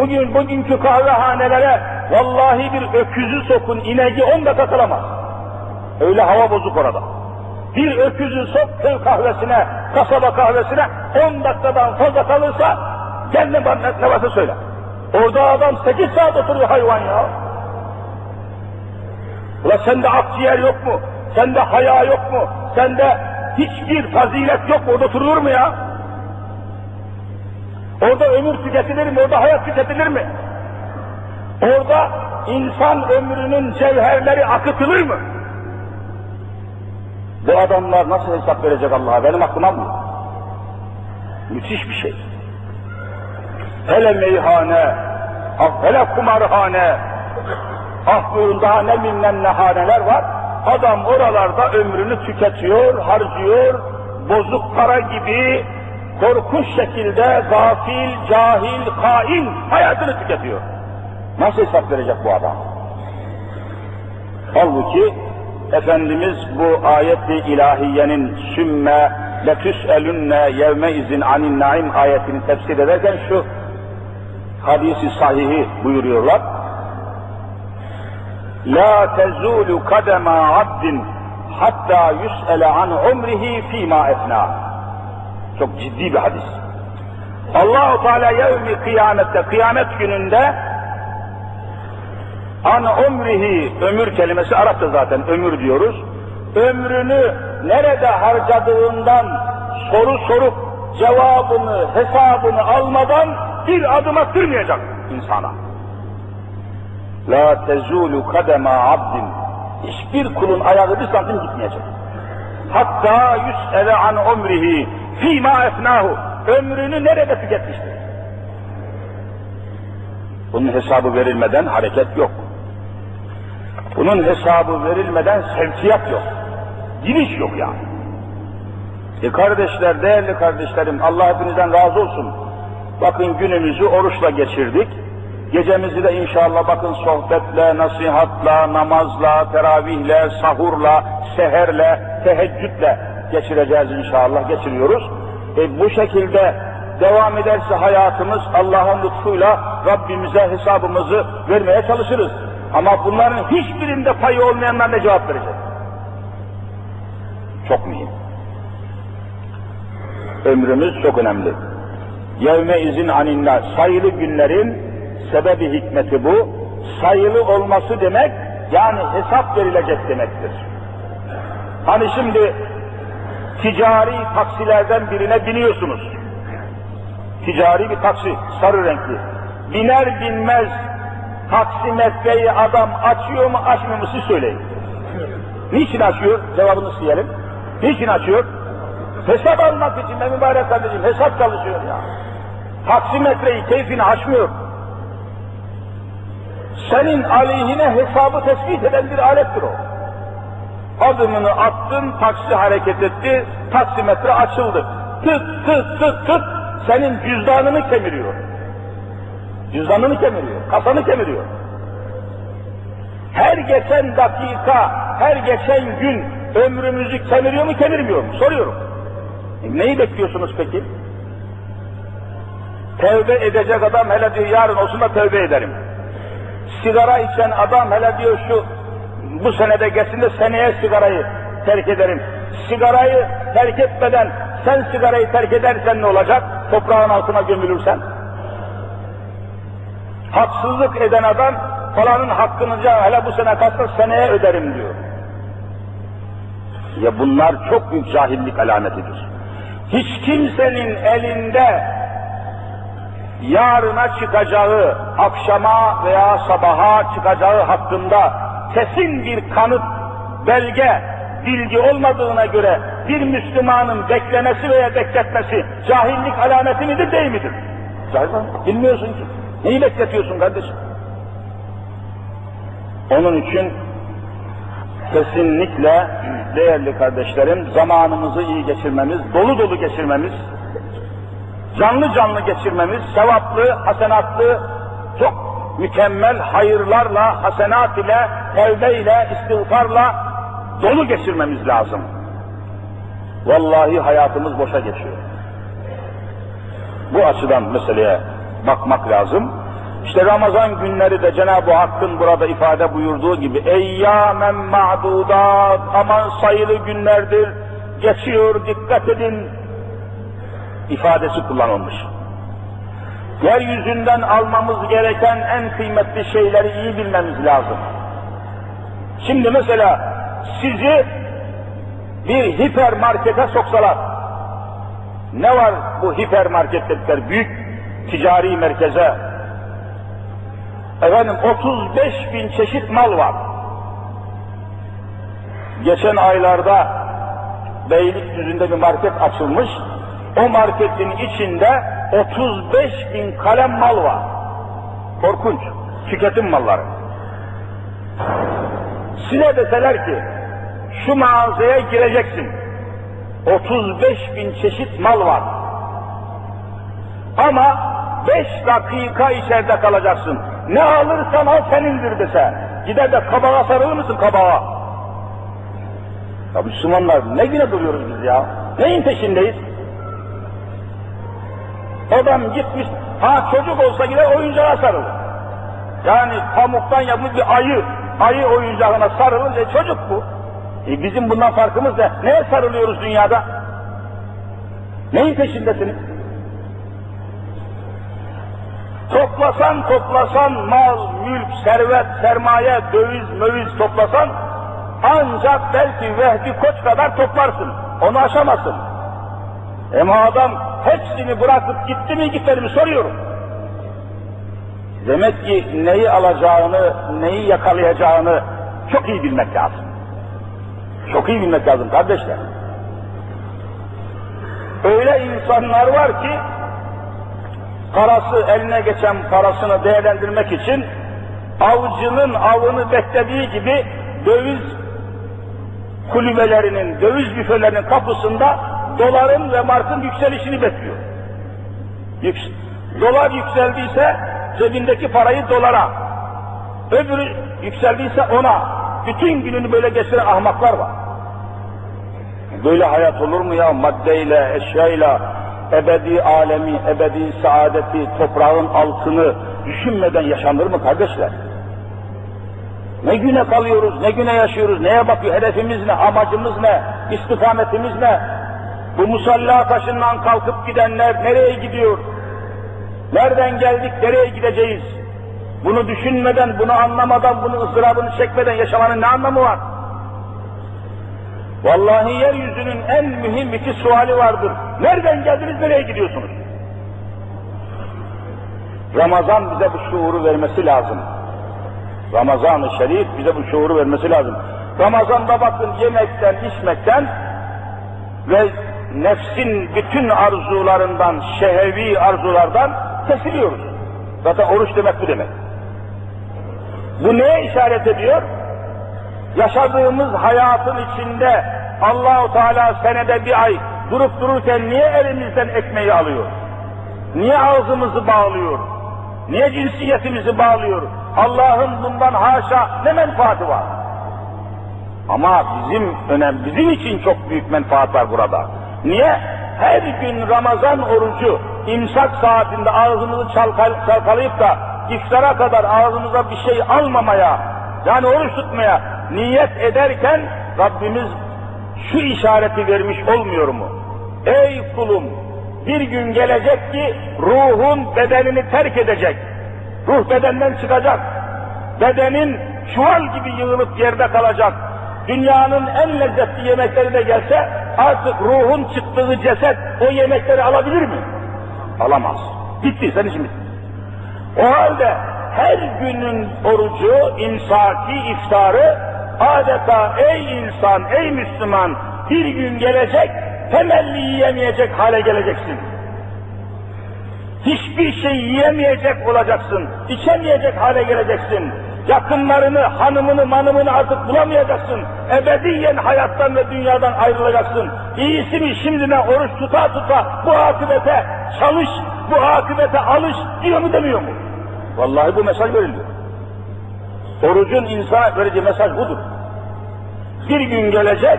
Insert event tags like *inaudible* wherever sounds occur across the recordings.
Bugün bugünkü kahvehanelere vallahi bir öküzü sokun ineği on dakika kalamaz. Öyle hava bozuk orada. Bir öküzü sok köy kahvesine, kasaba kahvesine on dakikadan fazla kalırsa gel ne, ne, söyle. Orada adam sekiz saat oturuyor hayvan ya. Ula sende akciğer yok mu? Sende haya yok mu? Sende hiçbir fazilet yok mu? Orada oturulur mu ya? Orada ömür tüketilir mi? Orada hayat tüketilir mi? Orada insan ömrünün cevherleri akıtılır mı? Bu adamlar nasıl hesap verecek Allah'a? Benim aklım almıyor. Müthiş bir şey. Hele meyhane, ah hele kumarhane, ah daha ne bilmem ne haneler var. Adam oralarda ömrünü tüketiyor, harcıyor, bozuk para gibi korkunç şekilde gafil, cahil, hain hayatını tüketiyor. Nasıl hesap verecek bu adam? Halbuki Efendimiz bu ayeti ilahiyenin sümme letüs'elünne yevme izin anin naim ayetini tefsir ederken şu hadisi sahihi buyuruyorlar. La tezulu kadema abdin hatta yus'ele an umrihi fîmâ efnâ. Çok ciddi bir hadis. Allahu Teala yevmi kıyamette, kıyamet gününde an umrihi, ömür kelimesi Arapça zaten ömür diyoruz. Ömrünü nerede harcadığından soru sorup cevabını, hesabını almadan bir adım attırmayacak insana. La tezulu kadema abdin. Hiçbir kulun ayağı bir santim gitmeyecek. Hatta yüs'ele an umrihi fîmâ efnâhu. Ömrünü nerede tüketmiştir? Bunun hesabı verilmeden hareket yok. Bunun hesabı verilmeden sevkiyat yok. Giriş yok yani. E kardeşler, değerli kardeşlerim, Allah hepinizden razı olsun. Bakın günümüzü oruçla geçirdik. Gecemizi de inşallah bakın sohbetle, nasihatla, namazla, teravihle, sahurla, seherle, teheccüdle geçireceğiz inşallah, geçiriyoruz. E bu şekilde devam ederse hayatımız Allah'ın lütfuyla Rabbimize hesabımızı vermeye çalışırız. Ama bunların hiçbirinde payı olmayanlar ne cevap verecek? Çok mühim. Ömrümüz çok önemli. Yevme izin aninna sayılı günlerin sebebi hikmeti bu. Sayılı olması demek yani hesap verilecek demektir. Hani şimdi ticari taksilerden birine biniyorsunuz. Ticari bir taksi, sarı renkli. Biner binmez taksimetreyi adam açıyor mu açmıyor mu siz söyleyin. Niçin açıyor? Cevabını isteyelim. Niçin açıyor? Hesap almak için be mübarek kardeşim hesap çalışıyor ya. Taksimetreyi keyfini açmıyor. Senin aleyhine hesabı tespit eden bir alettir o. Adımını attın, taksi hareket etti, taksimetre açıldı. Tıt tıt tıt tıt senin cüzdanını kemiriyor. Cüzdanını kemiriyor, kasanı kemiriyor. Her geçen dakika, her geçen gün ömrümüzü kemiriyor mu, kemirmiyor mu? Soruyorum. E neyi bekliyorsunuz peki? Tevbe edecek adam hele diyor yarın olsun da tevbe ederim. Sigara içen adam hele diyor şu bu senede geçsin de seneye sigarayı terk ederim. Sigarayı terk etmeden sen sigarayı terk edersen ne olacak? Toprağın altına gömülürsen. Haksızlık eden adam falanın hakkını hele bu sene kalsa seneye öderim diyor. Ya bunlar çok büyük cahillik alametidir. Hiç kimsenin elinde yarına çıkacağı, akşama veya sabaha çıkacağı hakkında kesin bir kanıt, belge, bilgi olmadığına göre bir Müslümanın beklemesi veya bekletmesi cahillik alameti midir değil midir? Cahil Bilmiyorsun ki. Neyi bekletiyorsun kardeşim? Onun için kesinlikle *clears throat* değerli kardeşlerim zamanımızı iyi geçirmemiz, dolu dolu geçirmemiz, canlı canlı geçirmemiz, sevaplı, hasenatlı, çok mükemmel hayırlarla, hasenat ile, tevbe ile, istiğfarla dolu geçirmemiz lazım. Vallahi hayatımız boşa geçiyor. Bu açıdan meseleye bakmak lazım. İşte Ramazan günleri de Cenab-ı Hakk'ın burada ifade buyurduğu gibi eyyâmen ma'dudat aman sayılı günlerdir geçiyor dikkat edin ifadesi kullanılmış. Yeryüzünden almamız gereken en kıymetli şeyleri iyi bilmemiz lazım. Şimdi mesela sizi bir hipermarkete soksalar, ne var bu hipermarketler büyük ticari merkeze? Efendim 35 bin çeşit mal var. Geçen aylarda Beylikdüzü'nde bir market açılmış. O marketin içinde 35 bin kalem mal var. Korkunç. Tüketim malları. Size deseler ki şu mağazaya gireceksin. 35 bin çeşit mal var. Ama 5 dakika içeride kalacaksın. Ne alırsan al senindir dese. Gider de kabağa sarılır mısın kabağa? Ya Müslümanlar ne güne duruyoruz biz ya? Neyin peşindeyiz? Adam gitmiş, ha çocuk olsa gider oyuncağa sarılır. Yani pamuktan yapılmış bir ayı, ayı oyuncağına sarılınca çocuk bu. E bizim bundan farkımız ne? Neye sarılıyoruz dünyada? Neyin peşindesiniz? Toplasan toplasan mal, mülk, servet, sermaye, döviz, möviz toplasan ancak belki Vehbi Koç kadar toplarsın. Onu aşamazsın. Ama adam hepsini bırakıp gitti mi gitmedi mi soruyorum. Demek ki neyi alacağını, neyi yakalayacağını çok iyi bilmek lazım. Çok iyi bilmek lazım kardeşler. Öyle insanlar var ki parası eline geçen parasını değerlendirmek için avcının avını beklediği gibi döviz kulübelerinin, döviz büfelerinin kapısında doların ve markın yükselişini bekliyor. Dolar yükseldiyse cebindeki parayı dolara, öbürü yükseldiyse ona. Bütün gününü böyle geçiren ahmaklar var. Böyle hayat olur mu ya? Maddeyle, eşyayla, ebedi alemi, ebedi saadeti, toprağın altını düşünmeden yaşanır mı kardeşler? Ne güne kalıyoruz, ne güne yaşıyoruz, neye bakıyor, hedefimiz ne, amacımız ne, istikametimiz ne? Bu musalla taşından kalkıp gidenler nereye gidiyor? Nereden geldik, nereye gideceğiz? Bunu düşünmeden, bunu anlamadan, bunu ızdırabını çekmeden yaşamanın ne anlamı var? Vallahi yeryüzünün en mühim iki suali vardır. Nereden geldiniz, nereye gidiyorsunuz? Ramazan bize bu şuuru vermesi lazım. Ramazan-ı Şerif bize bu şuuru vermesi lazım. Ramazan'da bakın yemekten, içmekten ve nefsin bütün arzularından, şehevi arzulardan kesiliyoruz. Zaten oruç demek bu demek. Bu neye işaret ediyor? Yaşadığımız hayatın içinde Allahu Teala senede bir ay durup dururken niye elimizden ekmeği alıyor? Niye ağzımızı bağlıyor? Niye cinsiyetimizi bağlıyor? Allah'ın bundan haşa ne menfaati var? Ama bizim önem, bizim için çok büyük menfaat var burada. Niye? Her gün Ramazan orucu imsak saatinde ağzımızı çalkal, çalkalayıp da iftara kadar ağzımıza bir şey almamaya, yani oruç tutmaya niyet ederken Rabbimiz şu işareti vermiş olmuyor mu? Ey kulum bir gün gelecek ki ruhun bedenini terk edecek. Ruh bedenden çıkacak. Bedenin çuval gibi yığılıp yerde kalacak. Dünyanın en lezzetli yemekleri de gelse artık ruhun çıktığı ceset o yemekleri alabilir mi? Alamaz. Bitti, senin için bitti. O halde her günün orucu, imsaki, iftarı adeta ey insan, ey Müslüman bir gün gelecek temelli yiyemeyecek hale geleceksin. Hiçbir şey yiyemeyecek olacaksın, içemeyecek hale geleceksin. Yakınlarını, hanımını, manımını artık bulamayacaksın. Ebediyen hayattan ve dünyadan ayrılacaksın. İyisi mi şimdine oruç tuta tuta bu akıbete çalış, bu akıbete alış diyor mu demiyor mu? Vallahi bu mesaj veriliyor. Orucun insana vereceği mesaj budur. Bir gün gelecek,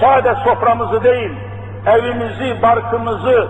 sade soframızı değil, evimizi, barkımızı,